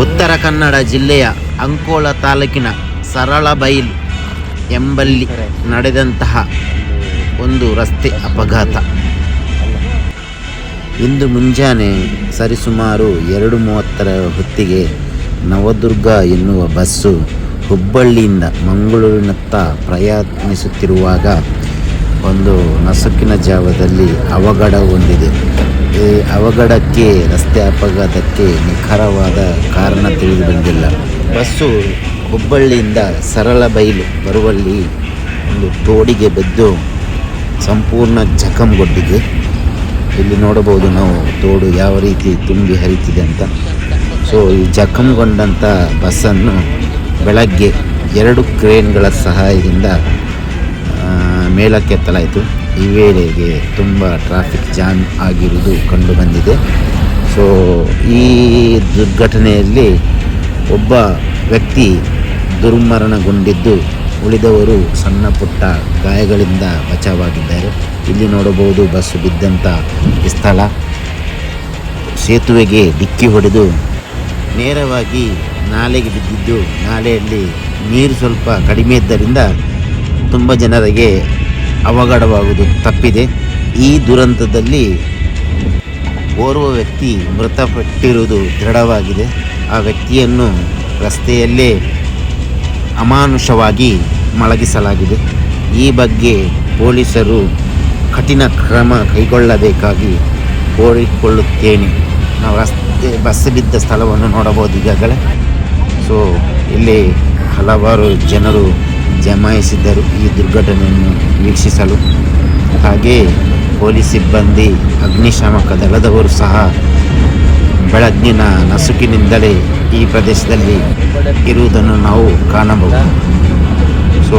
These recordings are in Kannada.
ಉತ್ತರ ಕನ್ನಡ ಜಿಲ್ಲೆಯ ಅಂಕೋಲ ತಾಲೂಕಿನ ಸರಳಬೈಲ್ ಎಂಬಲ್ಲಿ ನಡೆದಂತಹ ಒಂದು ರಸ್ತೆ ಅಪಘಾತ. ಇಂದು ಮುಂಜಾನೆ ಸರಿಸುಮಾರು ಎರಡು ಮೂವತ್ತರ ಹೊತ್ತಿಗೆ ನವದುರ್ಗ ಎನ್ನುವ ಬಸ್ಸು ಹುಬ್ಬಳ್ಳಿಯಿಂದ ಮಂಗಳೂರಿನತ್ತ ಪ್ರಯಾಣಿಸುತ್ತಿರುವಾಗ ಒಂದು ನಸುಕಿನ ಜಾವದಲ್ಲಿ ಅವಘಡ ಹೊಂದಿದೆ ಈ ಅವಘಡಕ್ಕೆ, ರಸ್ತೆ ಅಪಘಾತಕ್ಕೆ ನಿಖರವಾದ ಕಾರಣ ತಿಳಿದು ಬಂದಿಲ್ಲ. ಬಸ್ಸು ಹುಬ್ಬಳ್ಳಿಯಿಂದ ಸರಳ ಬೈಲು ಬರುವಲ್ಲಿ ಒಂದು ತೋಡಿಗೆ ಬಿದ್ದು ಸಂಪೂರ್ಣ ಜಖಂಗೊಂಡಿದೆ. ಇಲ್ಲಿ ನೋಡಬಹುದು ನಾವು ತೋಡು ಯಾವ ರೀತಿ ತುಂಬಿ ಹರಿತಿದೆ ಅಂತ. ಸೊ ಈ ಜಖಂಗೊಂಡಂಥ ಬಸ್ಸನ್ನು ಬೆಳಗ್ಗೆ ಎರಡು ಕ್ರೇನ್ಗಳ ಸಹಾಯದಿಂದ ಮೇಲಕ್ಕೆತ್ತಲಾಯಿತು. ಈ ವೇಳೆಗೆ ತುಂಬ ಟ್ರಾಫಿಕ್ ಜಾಮ್ ಆಗಿರುವುದು ಕಂಡುಬಂದಿದೆ. ಸೊ ಈ ದುರ್ಘಟನೆಯಲ್ಲಿ ಒಬ್ಬ ವ್ಯಕ್ತಿ ದುರ್ಮರಣಗೊಂಡಿದ್ದು ಉಳಿದವರು ಸಣ್ಣ ಪುಟ್ಟ ಗಾಯಗಳಿಂದ ಬಚಾವಾಗಿದ್ದಾರೆ. ಇಲ್ಲಿ ನೋಡಬಹುದು ಬಸ್ಸು ಬಿದ್ದಂಥ ಸ್ಥಳ. ಸೇತುವೆಗೆ ಡಿಕ್ಕಿ ಹೊಡೆದು ನೇರವಾಗಿ ನಾಲೆಗೆ ಬಿದ್ದಿದ್ದು, ನಾಲೆಯಲ್ಲಿ ನೀರು ಸ್ವಲ್ಪ ಕಡಿಮೆ ಇದ್ದರಿಂದ ತುಂಬ ಜನರಿಗೆ ಅವಘಡವಾಗುವುದು ತಪ್ಪಿದೆ. ಈ ದುರಂತದಲ್ಲಿ ಓರ್ವ ವ್ಯಕ್ತಿ ಮೃತಪಟ್ಟಿರುವುದು ದೃಢವಾಗಿದೆ. ಆ ವ್ಯಕ್ತಿಯನ್ನು ರಸ್ತೆಯಲ್ಲೇ ಅಮಾನುಷವಾಗಿ ಮಲಗಿಸಲಾಗಿದೆ. ಈ ಬಗ್ಗೆ ಪೊಲೀಸರು ಕಠಿಣ ಕ್ರಮ ಕೈಗೊಳ್ಳಬೇಕಾಗಿ ಕೋರಿಕೊಳ್ಳುತ್ತೇನೆ. ನಾವು ರಸ್ತೆ, ಬಸ್ ಬಿದ್ದ ಸ್ಥಳವನ್ನು ನೋಡಬಹುದು ಈಗಾಗಲೇ. ಸೊ, ಇಲ್ಲಿ ಹಲವಾರು ಜನರು ಜಮಾಯಿಸಿದ್ದರು ಈ ದುರ್ಘಟನೆಯನ್ನು ವೀಕ್ಷಿಸಲು. ಹಾಗೆಯೇ ಪೊಲೀಸ್ ಸಿಬ್ಬಂದಿ, ಅಗ್ನಿಶಾಮಕ ದಳದವರು ಸಹ ಬೆಳಗ್ಗಿನ ನಸುಕಿನಿಂದಲೇ ಈ ಪ್ರದೇಶದಲ್ಲಿ ಇರುವುದನ್ನು ನಾವು ಕಾಣಬಹುದು. ಸೊ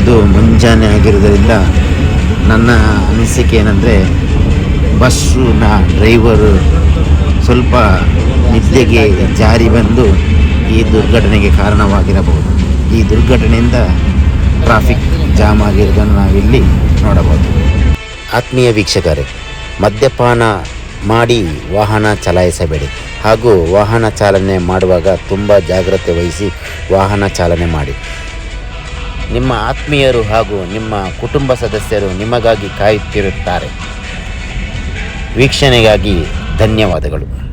ಇದು ಮುಂಜಾನೆ ಆಗಿರುವುದರಿಂದ ನನ್ನ ಅನಿಸಿಕೆ ಏನಂದರೆ ಬಸ್ಸಿನ ಡ್ರೈವರು ಸ್ವಲ್ಪ ನಿದ್ದೆಗೆ ಜಾರಿ ಬಂದು ಈ ದುರ್ಘಟನೆಗೆ ಕಾರಣವಾಗಿರಬಹುದು. ಈ ದುರ್ಘಟನೆಯಿಂದ ಟ್ರಾಫಿಕ್ ಜಾಮ್ ಆಗಿರುವುದನ್ನು ನಾವಿಲ್ಲಿ ನೋಡಬಹುದು. ಆತ್ಮೀಯ ವೀಕ್ಷಕರೇ, ಮದ್ಯಪಾನ ಮಾಡಿ ವಾಹನ ಚಲಾಯಿಸಬೇಡಿ. ಹಾಗೂ ವಾಹನ ಚಾಲನೆ ಮಾಡುವಾಗ ತುಂಬ ಜಾಗ್ರತೆ ವಹಿಸಿ ವಾಹನ ಚಾಲನೆ ಮಾಡಿ. ನಿಮ್ಮ ಆತ್ಮೀಯರು ಹಾಗೂ ನಿಮ್ಮ ಕುಟುಂಬ ಸದಸ್ಯರು ನಿಮಗಾಗಿ ಕಾಯುತ್ತಿರುತ್ತಾರೆ. ವೀಕ್ಷಣೆಗಾಗಿ ಧನ್ಯವಾದಗಳು.